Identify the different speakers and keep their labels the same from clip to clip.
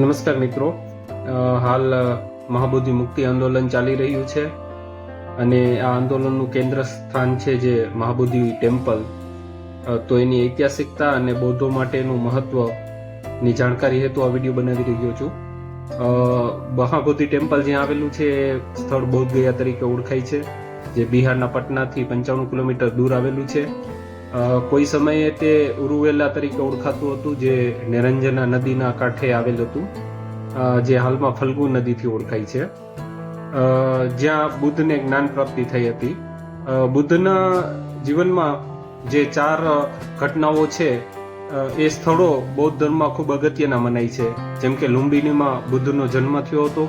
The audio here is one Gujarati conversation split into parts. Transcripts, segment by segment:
Speaker 1: નમસ્કાર મિત્રો. હાલ મહાબોધિ મુક્તિ આંદોલન ચાલી રહ્યું છે અને આ આંદોલનનું કેન્દ્ર સ્થાન છે જે મહાબોધિ ટેમ્પલ. તો એની ઐતિહાસિકતા અને બૌદ્ધો માટેનું મહત્વની જાણકારી હેતુ આ વીડિયો બનાવી રહ્યો છું. મહાબોધિ ટેમ્પલ જ્યાં આવેલું છે એ સ્થળ બૌદ્ધ ગયા તરીકે ઓળખાય છે. જે બિહારના પટનાથી પંચાણું કિલોમીટર દૂર આવેલું છે. કોઈ સમયે તે ઉરુવેલા તરીકે ઓળખાતું હતું, જે નિરંજના નદીના કાંઠે આવેલ હતું જે હાલમાં ફલ્ગુ નદીથી ઓળખાય છે. જ્યાં બુદ્ધને જ્ઞાન પ્રાપ્તિ થઈ હતી. બુદ્ધના જીવનમાં જે ચાર ઘટનાઓ છે એ સ્થળો બૌદ્ધ ધર્મમાં ખૂબ અગત્યના મનાય છે. જેમ કે લુંબિનીમાં બુદ્ધનો જન્મ થયો હતો,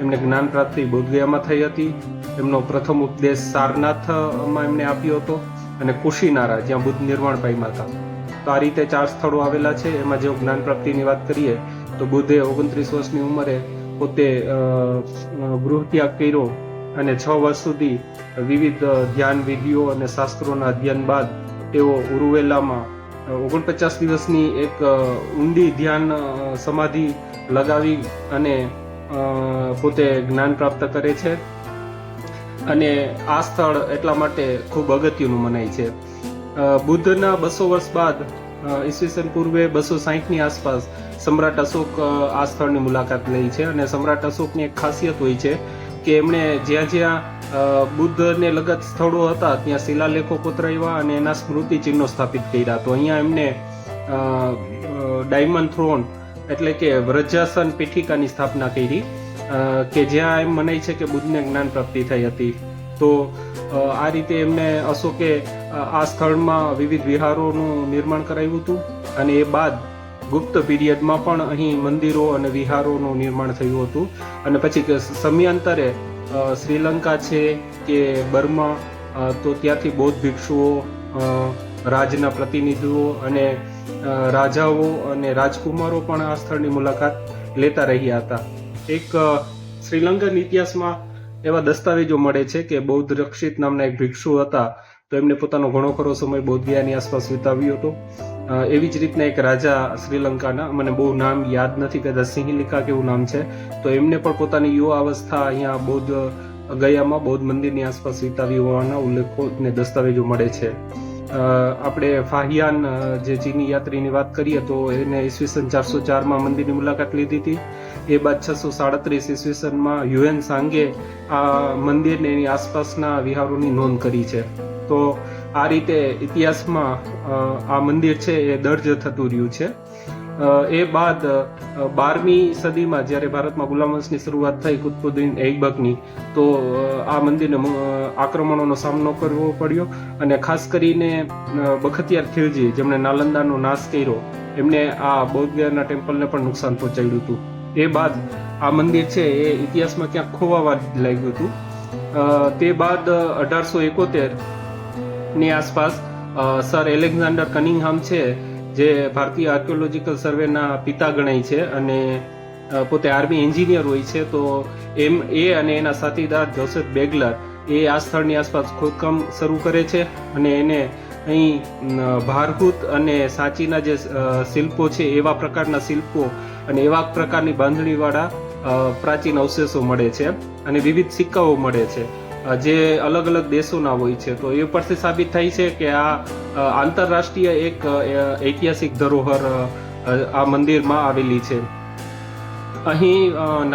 Speaker 1: એમને જ્ઞાન પ્રાપ્તિ બોધગયામાં થઈ હતી. એમનો પ્રથમ ઉપદેશ સારનાથમાં એમને આપ્યો હતો. અને કુશીનારા, જ્યાં બુદ્ધ નિર્માણ પામ્યા હતા તો આ રીતે ચાર સ્થળો આવેલા છે. એમાં જો જ્ઞાન પ્રાપ્તિની વાત કરીએ, તો બુદ્ધે ઓગણત્રીસ વર્ષની ઉંમરે પોતે ગૃહત્યાગ કર્યો અને છ વર્ષ સુધી વિવિધ ધ્યાન વિધિઓ અને શાસ્ત્રોના અધ્યયન બાદ તેઓ ઉરુવેલામાં ઓગણપચાસ દિવસની એક ઊંડી ધ્યાન સમાધિ લગાવી અને પોતે જ્ઞાન પ્રાપ્ત કરે છે. અને આ સ્થળ એટલા માટે ખૂબ અગત્યનું મનાય છે. બુદ્ધના બસો વર્ષ બાદ ઈસવીસન પૂર્વે બસો સાહીઠની આસપાસ સમ્રાટ અશોક આ સ્થળની મુલાકાત લઈ છે અને સમ્રાટ અશોકની એક ખાસિયત હોય છે કે એમણે જ્યાં જ્યાં બુદ્ધને લગત સ્થળો હતા ત્યાં શિલાલેખો કોતરાવ્યા અને એના સ્મૃતિ ચિહ્નો સ્થાપિત કર્યા. તો અહીંયા એમને ડાયમંડ થ્રોન એટલે કે વ્રજાસન પીઠિકાની સ્થાપના કરી. કે જ્યાં એમ મનાય છે કે બુદ્ધને જ્ઞાન પ્રાપ્તિ થઈ હતી. તો આ રીતે એમને અશોકે આ સ્થળમાં વિવિધ વિહારોનું નિર્માણ કરાવ્યું હતું અને એ બાદ ગુપ્ત પીરિયડમાં પણ અહીં મંદિરો અને વિહારોનું નિર્માણ થયું હતું. અને પછી સમયાંતરે શ્રીલંકા છે કે બર્મા તો ત્યાંથી બૌદ્ધ ભિક્ષુઓ રાજના પ્રતિનિધિઓ અને રાજાઓ અને રાજકુમારો પણ આ સ્થળની મુલાકાત લેતા રહ્યા હતા. એક શ્રીલંકન ઇતિહાસમાં એવા દસ્તાવેજો મળે છે કે બૌદ્ધ રક્ષિત નામના એક ભિક્ષુ હતા, તો એમને પોતાનો ઘણો ખરો સમય બૌદ્ધિયાની આસપાસ વિતાવ્યો હતો. એવી જ રીતના એક રાજા શ્રીલંકાના, મને બહુ નામ યાદ નથી, કદાચ સિંહલિકા કેવું નામ છે, તો એમને પણ પોતાની યુવા અવસ્થા અહીંયા બૌદ્ધ ગયામાં બૌદ્ધ મંદિરની આસપાસ વિતાવી હોવાના ઉલ્લેખો ને દસ્તાવેજો મળે છે. આપણે ફાહિયાન જે ચીની યાત્રીની વાત કરીએ, તો એને ઈસવીસન ચારસો ચારમાં મંદિરની મુલાકાત લીધી હતી. એ બાદ છસો સાડત્રીસ ઈસવીસનમાં યુએન સાંગે આ મંદિરને એની આસપાસના વિહારોની નોંધ કરી છે. તો આ રીતે ઇતિહાસમાં આ મંદિર છે એ દર્જ થતું રહ્યું છે. એ બાદ બારમી સદીમાં જ્યારે ભારતમાં ગુલામ વંશની શરૂઆત થઈ કુતુબુદ્દીન ઐબકની, તો આ મંદિરને આક્રમણોનો સામનો કરવો પડ્યો અને ખાસ કરીને બખતિયાર ખિલજી જેમણે નાલંદાનો નાશ કર્યો, એમને આ બૌદ્ધ ટેમ્પલને પણ નુકસાન પહોંચાડ્યું હતું. એ બાદ આ મંદિર છે એ ઇતિહાસમાં ક્યાંક ખોવાવા લાગ્યું હતું. તે બાદ અઢારસો એકોતેરની આસપાસ સર એલેક્ઝાન્ડર કનિંગહામ છે, જે ભારતીય આર્કિયોલોજીકલ સર્વેના પિતા ગણાય છે અને પોતે આર્મી એન્જિનિયર હોય છે, તો એમ, એ અને એના સાથીદાર જોસેફ બેગલર એ આ સ્થળની આસપાસ ખોદકામ શરૂ કરે છે અને એને અહીં ભારહૂત અને સાચીના જે શિલ્પો છે એવા પ્રકારના શિલ્પો અને એવા પ્રકારની બાંધણીવાળા પ્રાચીન અવશેષો મળે છે અને વિવિધ સિક્કાઓ મળે છે. જે અલગ અલગ દેશોના હોય છે. તો એ પરથી સાબિત થાય છે કે આ આંતરરાષ્ટ્રીય એક ઐતિહાસિક ધરોહર આ મંદિરમાં આવેલી છે. અહીં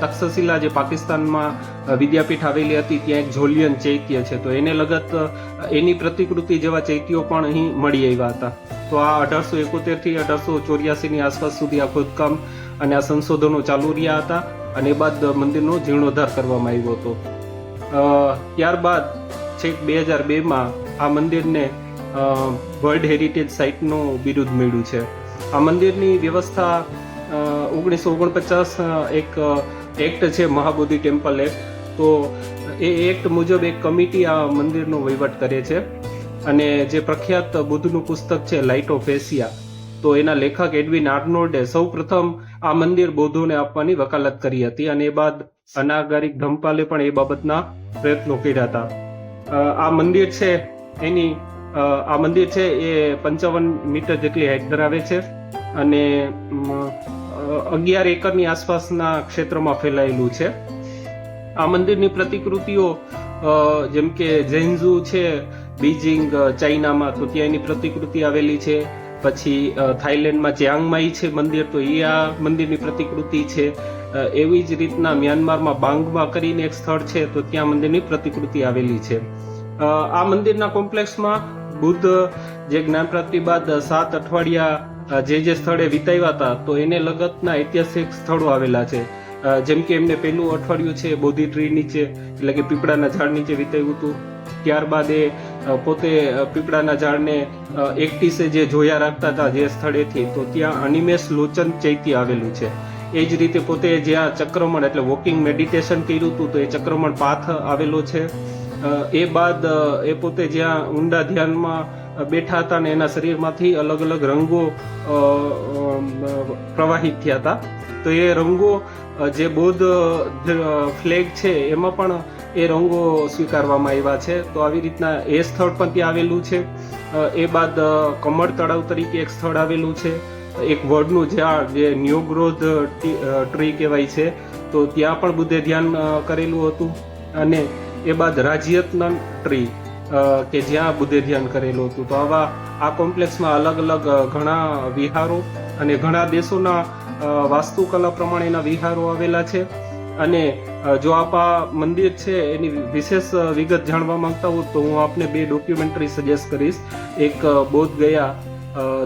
Speaker 1: તક્ષશિલા જે પાકિસ્તાનમાં વિદ્યાપીઠ આવેલી હતી, ત્યાં એક ઝોલિયન ચૈત્ય છે. તો એને લગત એની પ્રતિકૃતિ જેવા ચૈત્યો પણ અહીં મળી આવ્યા હતા. તો આ અઢારસો એકોતેરથી અઢારસો ચોર્યાસીની આસપાસ સુધી આ ખોદકામ અને આ સંશોધનો ચાલુ રહ્યા હતા અને એ બાદ મંદિરનો જીર્ણોદ્ધાર કરવામાં આવ્યો હતો. ત્યારબાદ છેક બે હજાર બેમાં આ મંદિરને વર્લ્ડ હેરિટેજ સાઇટનું બિરુદ મળ્યું છે. આ મંદિરની વ્યવસ્થા ઓગણીસો ઓગણપચાસ એક એક્ટ છે મહાબોધિ ટેમ્પલ. એક્ટ તો એ એક્ટ મુજબ એક કમિટી આ મંદિરનો વહીવટ કરે છે. અને જે પ્રખ્યાત બુદ્ધનું પુસ્તક છે લાઇટ ઓફ એશિયા તો એના લેખક એડવિન આર્નોલ્ડે સૌ પ્રથમ આ મંદિર બૌદ્ધોને આપવાની વકાલત કરી હતી અને એ બાદ અનાગારિક ધમપાલે પણ એ બાબતના પ્રયત્નો કર્યા હતા. આ મંદિર છે એની આ મંદિર છે એ પંચાવન મીટર જેટલી હાઈટ ધરાવે છે. અને અગિયાર એકરની આસપાસના ક્ષેત્રમાં ફેલાયેલું છે આ મંદિરની પ્રતિકૃતિઓ જેમ કે ઝેન્ઝુ છે બીજિંગ ચાઇનામાં તો ત્યાં એની પ્રતિકૃતિ આવેલી છે પછી થાઇલેન્ડમાં ચિયાંગમાઈ છે મંદિર તો એ આ મંદિરની પ્રતિકૃતિ છે એવી જ રીતના મ્યાનમારમાં બાંગમાં કરીને એક સ્થળ છે તો ત્યાં મંદિરની પ્રતિકૃતિ આવેલી છે આ મંદિરના કોમ્પ્લેક્સમાં બુદ્ધ જે જ્ઞાન પ્રાપ્તિ બાદ સાત અઠવાડિયા જે જે સ્થળે વિતાવ્યા હતા, તો એને લગતના ઐતિહાસિક સ્થળો આવેલા છે. જેમ કે એમને પહેલું અઠવાડિયું છે બોધી ટ્રી નીચે, એટલે કે પીપળાના ઝાડ નીચે વિતાવ્યું હતું. ત્યારબાદ એ પોતે પીપળાના ઝાડને એકટીસે જે જોયા રાખતા હતા, જે સ્થળેથી, તો ત્યાં અનિમેશ લોચન ચૈત્ય આવેલું છે. એ જ રીતે પોતે જ્યાં ચક્રમણ, એટલે વોકિંગ મેડિટેશન કર્યું હતું, તો એ ચક્રમણ પાથ આવેલો છે. એ બાદ એ પોતે જ્યાં ઊંડા ધ્યાનમાં બેઠા હતા અને એના શરીરમાંથી અલગ અલગ રંગો પ્રવાહિત થયા હતા. તો એ રંગો જે બૌદ્ધ ફ્લેગ છે, એમાં પણ એ રંગો સ્વીકારવામાં આવ્યા છે. તો આવી રીતના એ સ્થળ પણ ત્યાં આવેલું છે. એ બાદ કમળ તળાવ તરીકે એક સ્થળ આવેલું છે. એક વડનું ઝાડ, જે ન્યુ ગ્રોથ ટ્રી કહેવાય છે. તો ત્યાં પણ બુદ્ધે ધ્યાન કરેલું હતું. અને એ બાદ રાજ્યતનન ટ્રી કે જ્યાં બુદ્ધે ધ્યાન કરેલું હતું. તો આવા આ કોમ્પ્લેક્સમાં અલગ અલગ ઘણા વિહારો અને ઘણા દેશોના વાસ્તુકલા પ્રમાણેના વિહારો આવેલા છે. અને જો આપ આ મંદિર છે એની વિશેષ વિગત જાણવા માંગતા હો, તો હું આપને બે ડોક્યુમેન્ટરી સજેસ્ટ કરીશ. એક Bodh Gaya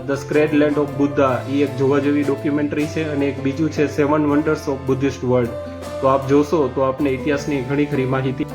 Speaker 1: the sacred land of Buddha. એ એક જોવા જેવી ડોક્યુમેન્ટરી છે અને એક બીજું છે seven wonders of Buddhist world. તો આપ જોશો તો આપને ઇતિહાસની ઘણી ખરી માહિતી